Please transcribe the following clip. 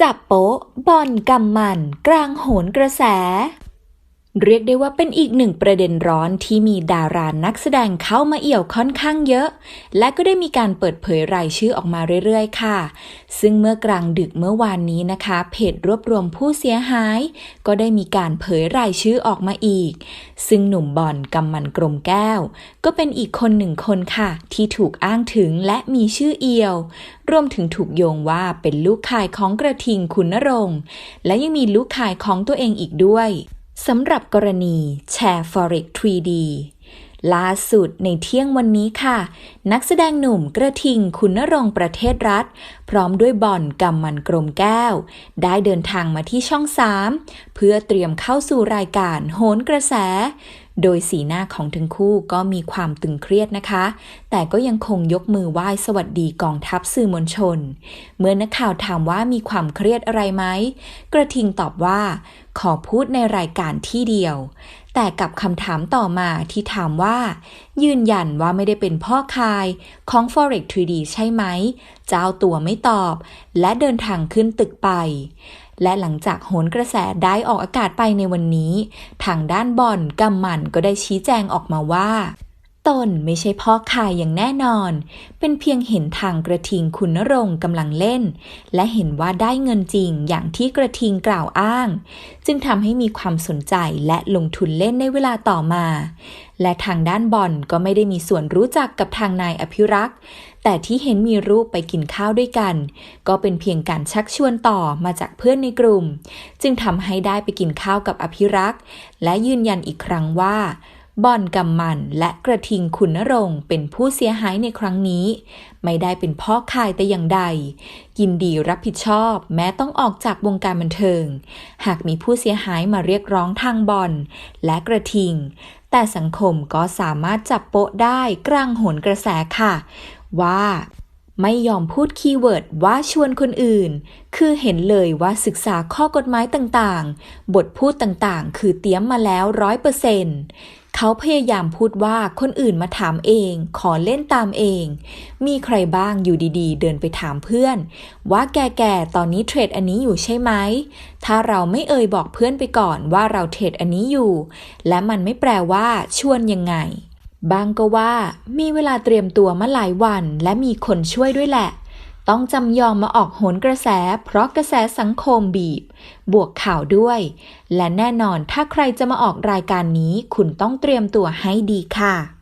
จับโป๊ะบอลกำมัน กลางโหนกระแส เรียกได้ว่าเป็นอีกหนึ่งประเด็นร้อนที่มีดารานักแสดงเข้ามาเอี่ยวค่อนข้างเยอะ และก็ได้มีการเปิดเผยรายชื่อออกมาเรื่อยๆ ค่ะ ซึ่งเมื่อกลางดึกเมื่อวานนี้นะคะ เพจรวบรวมผู้เสียหาย ก็ได้มีการเผยรายชื่อออกมาอีก ซึ่งหนุ่มบอลกำมันกรมแก้ว ก็เป็นอีกคนหนึ่งคนค่ะ ที่ถูกอ้างถึงและมีชื่อเอียว รวมถึงถูกโยงว่าเป็นลูกขายของกระทิงคุณนรงค์และยังมีลูกขายของตัวเองอีกด้วย สำหรับกรณีแชร์ Forex 3D ล่าสุดในเที่ยงวันนี้ค่ะ นักแสดงหนุ่มกระทิงคุณนรงประเทศรัฐ พร้อมด้วยบอลกำมันกรมแก้ว ได้เดินทางมาที่ช่อง 3 เพื่อเตรียมเข้าสู่รายการโหนกระแสโดยสีหน้าของทั้งคู่ก็มีความตึงเครียดนะคะ แต่ก็ยังคงยกมือไหว้สวัสดีกองทัพสื่อมวลชน เมื่อนักข่าวถามว่ามีความเครียดอะไรไหม กระทิงตอบว่า ขอพูดในรายการที่เดียว แต่กับคำถามต่อมาที่ถามว่า ยืนยันว่าไม่ได้เป็นพ่อคายของ Forex 3D ใช่ไหม เจ้าตัวไม่ตอบ และเดินทางขึ้นตึกไปและหลังจากโหนกระแสได้ออกอากาศไปในวันนี้ ทางด้านบอลกำมันก็ได้ชี้แจงออกมาว่า ตนไม่ใช่พ่อคายอย่างแน่นอน เป็นเพียงเห็นทางกระทิงคุณนรงค์กำลังเล่น และเห็นว่าได้เงินจริงอย่างที่กระทิงกล่าวอ้าง จึงทำให้มีความสนใจและลงทุนเล่นในเวลาต่อมา และทางด้านบอลก็ไม่ได้มีส่วนรู้จักกับทางนายอภิรักษ์ แต่ที่เห็นมีรูปไปกินข้าวด้วยกัน ก็เป็นเพียงการชักชวนต่อมาจากเพื่อนในกลุ่ม จึงทำให้ได้ไปกินข้าวกับอภิรักษ์ และยืนยันอีกครั้งว่า บอลกำมันและกระทิงคุณนรงค์เป็นผู้เสียหายในครั้งนี้ ไม่ได้เป็นพ่อคายแต่อย่างใด ยินดีรับผิดชอบแม้ต้องออกจากวงการบันเทิง หากมีผู้เสียหายมาเรียกร้องทางบอลและกระทิง แต่สังคมก็สามารถจับโปะได้กลางโหนกระแสค่ะ ว่าไม่ยอมพูดคีย์เวิร์ดว่าชวนคนอื่น คือเห็นเลยว่าศึกษาข้อกฎหมายต่างๆ บทพูดต่างๆ คือเตรียมมาแล้วร้อยเปอร์เซ็นต์ เขาพยายามพูดว่าคนอื่นมาถามเอง ขอเล่นตามเอง มีใครบ้างอยู่ดีๆ เดินไปถามเพื่อน ว่าแกๆตอนนี้เทรดอันนี้อยู่ใช่ไหม ถ้าเราไม่เอ่ยบอกเพื่อนไปก่อนว่าเราเทรดอันนี้อยู่ และมันไม่แปลว่าชวนยังไงบางก็ว่ามีเวลาเตรียมตัวมาหลายวัน และมีคนช่วยด้วยแหละ ต้องจำยอมมาออกโหนกระแส เพราะกระแสสังคมบีบ บวกข่าวด้วย และแน่นอนถ้าใครจะมาออกรายการนี้ คุณต้องเตรียมตัวให้ดีค่ะ